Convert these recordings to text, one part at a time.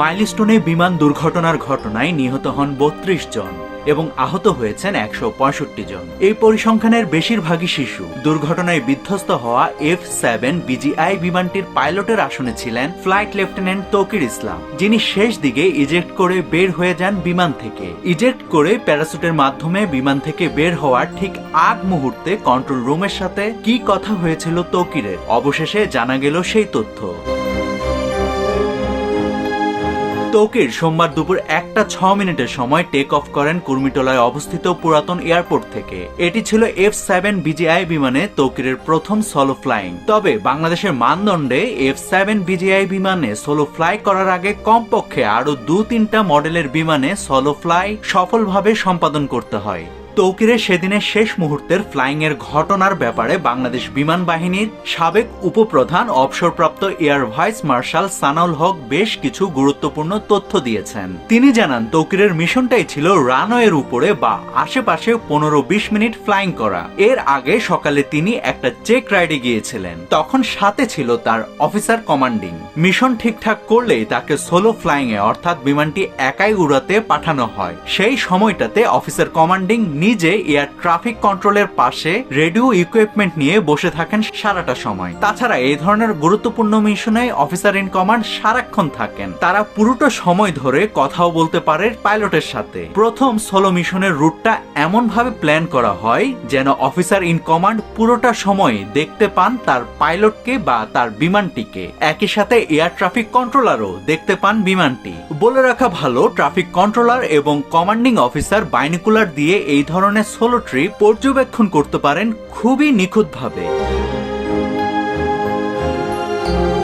মাইলস্টোনে বিমান দুর্ঘটনার ঘটনায় নিহত হন বত্রিশ জন এবং আহত হয়েছেন একশো পঁয়ষট্টি জন। এই পরিসংখ্যানের বেশিরভাগই শিশু। দুর্ঘটনায় বিধ্বস্ত হওয়া এফ সেভেন বিজিআই বিমানটির পাইলটের আসনে ছিলেন ফ্লাইট লেফটেন্যান্ট তৌকির ইসলাম, যিনি শেষ দিকে ইজেক্ট করে বের হয়ে যান বিমান থেকে। ইজেক্ট করে প্যারাসুটের মাধ্যমে বিমান থেকে বের হওয়ার ঠিক আগ মুহূর্তে কন্ট্রোল রুমের সাথে কি কথা হয়েছিল তৌকিরের? অবশেষে জানা গেল সেই তথ্য। তৌকির সোমবার দুপুর একটা ছ মিনিটের সময় টেক অফ করেন কুর্মিটোলায় অবস্থিত পুরাতন এয়ারপোর্ট থেকে। এটি ছিল এফ সেভেন বিজিআই বিমানে তৌকিরের প্রথম সলো ফ্লাইং তবে বাংলাদেশের মানদণ্ডে এফ সেভেন বিজিআই বিমানে সোলো ফ্লাই করার আগে কমপক্ষে আরও দু তিনটা মডেলের বিমানে সলো ফ্লাই সফলভাবে সম্পাদন করতে হয়। তৌকিরের সেদিনের শেষ মুহূর্তের ফ্লাইং এর ঘটনার ব্যাপারে বাংলাদেশ বিমান বাহিনীর সাবেক উপপ্রধান, অবসরপ্রাপ্ত air vice marshal Sanaul Haque বেশ কিছু গুরুত্বপূর্ণ তথ্য দিয়েছেন। তিনি জানান, তৌকিরের মিশনটাই ছিল রানওয়ের উপরে বা আশেপাশে পনেরো বিশ মিনিট ফ্লাইং করা। এর আগে সকালে তিনি একটা চেক রাইডে গিয়েছিলেন। তখন সাথে ছিল তার অফিসার কমান্ডিং। মিশন ঠিকঠাক করলেই তাকে সোলো ফ্লাইং এ অর্থাৎ বিমানটি একাই উড়াতে পাঠানো হয়। সেই সময়টাতে অফিসার কমান্ডিং নিজে এয়ার ট্রাফিক কন্ট্রোলের পাশে রেডিও ইকুইপমেন্ট নিয়ে বসে থাকেন সারাটা সময়। তাছাড়া এই ধরনের গুরুত্বপূর্ণ মিশনে অফিসার ইন কমান্ড সারাক্ষণ থাকেন। তারা পুরোটা সময় ধরে কথাও বলতে পারে পাইলটের সাথে। প্রথম সোলো মিশনের রুটটা এমন ভাবে প্ল্যান করা হয় যেন অফিসার ইন কমান্ড পুরোটা সময় দেখতে পান তার পাইলটকে বা তার বিমানটিকে। একই সাথে এয়ার ট্রাফিক কন্ট্রোলারও দেখতে পান বিমানটি। বলে রাখা ভালো, ট্রাফিক কন্ট্রোলার এবং কমান্ডিং অফিসার বাইনিকুলার দিয়ে এই ধরনের সোলো ট্রিপ পর্যবেক্ষণ করতে পারেন খুবই নিখুঁতভাবে।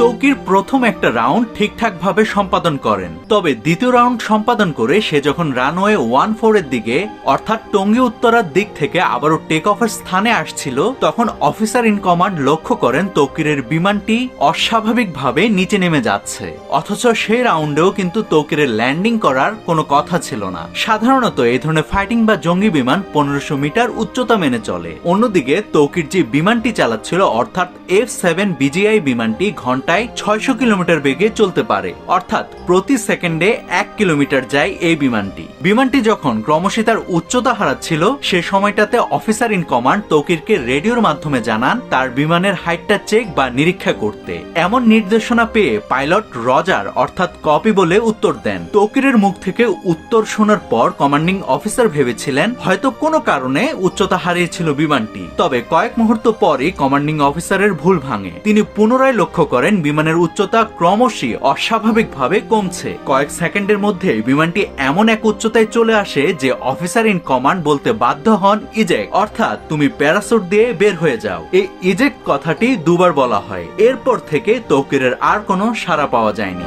তৌকির প্রথম একটা রাউন্ড ঠিকঠাক ভাবে সম্পাদন করেন। তবে দ্বিতীয় রাউন্ড সম্পাদন করে সে যখন রানওয়ে ওয়ান ফোর এর দিকে, অর্থাৎ টঙ্গী উত্তরার দিক থেকে আবারও টেক অফের স্থানে আসছিল, তখন অফিসার ইন কমান্ড লক্ষ্য করেন তৌকিরের বিমানটি অস্বাভাবিকভাবে নিচে নেমে যাচ্ছে। অথচ সেই রাউন্ডেও কিন্তু তৌকিরের ল্যান্ডিং করার কোনো কথা ছিল না। সাধারণত এই ধরনের ফাইটিং বা জঙ্গি বিমান পনেরোশো মিটার উচ্চতা মেনে চলে। অন্যদিকে তৌকির যে বিমানটি চালাচ্ছিল, অর্থাৎ এফ সেভেন বিজিআই বিমানটি ঘন্টায় ছয়শো কিলোমিটার বেগে চলতে পারে। অর্থাৎ প্রতি সেকেন্ডে এক কিলোমিটার যায় এই বিমানটি। বিমানটি যখন ক্রমশই তার উচ্চতা হারাচ্ছিল, সে সময়টাতে অফিসার ইন কমান্ড তৌকিরকে রেডিওর মাধ্যমে জানান তার বিমানের হাইটটা চেক বা নিরীক্ষা করতে। এমন নির্দেশনা পেয়ে পাইলট রজার, অর্থাৎ কপি বলে উত্তর দেন। তৌকিরের মুখ থেকে উত্তর শোনার পর কমান্ডিং অফিসার ভেবেছিলেন, হয়তো কোনো কারণে উচ্চতা হারিয়েছিল বিমানটি। তবে কয়েক মুহূর্ত পরই কমান্ডিং অফিসারের ভুল ভাঙে। তিনি পুনরায় লক্ষ্য করেন বিমানের উচ্চতা ক্রমশই অস্বাভাবিকভাবে কমছে। কয়েক সেকেন্ডের মধ্যে বিমানটি এমন এক উচ্চতায় চলে আসে যে অফিসার ইন কমান্ড বলতে বাধ্য হন ইজেক, অর্থাৎ তুমি প্যারাসুট দিয়ে বের হয়ে যাও। এই ইজেক কথাটি দুবার বলা হয়। এরপর থেকে তৌকিরের আর কোনো সাড়া পাওয়া যায়নি।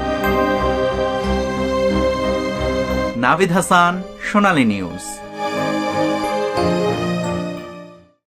নাভিদ হাসান, সোনালী নিউজ।